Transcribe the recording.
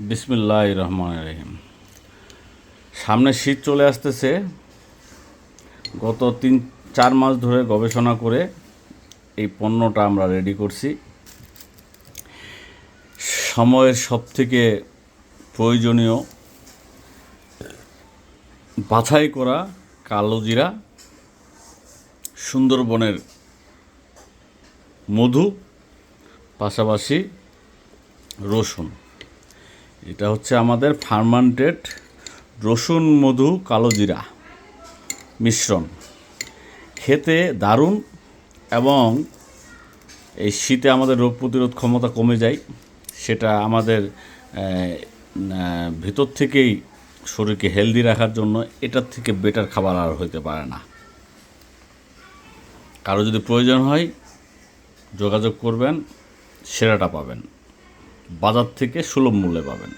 বিসমিল্লাহ রহমান রহিম। সামনে শীত চলে আসতেছে। গত তিন, চার মাস ধরে গবেষণা করে এই পণ্যটা আমরা রেডি করছি। সময়ের সবথেকে প্রয়োজনীয় বাছাই করা কালো জিরা, সুন্দরবনের মধু, পাশাপাশি রসুন। এটা হচ্ছে আমাদের ফার্মান্টেড রসুন, মধু, কালো জিরা মিশ্রণ। খেতে দারুণ এবং এই শীতে আমাদের রোগ প্রতিরোধ ক্ষমতা কমে যায়, সেটা আমাদের ভিতর থেকেই শরীরকে হেলদি রাখার জন্য এটার থেকে বেটার খাবার আর হইতে পারে না। কারও যদি প্রয়োজন হয় যোগাযোগ করবেন, সেরাটা পাবেন। বাজার থেকে সুলভ মূল্যে পাবেন।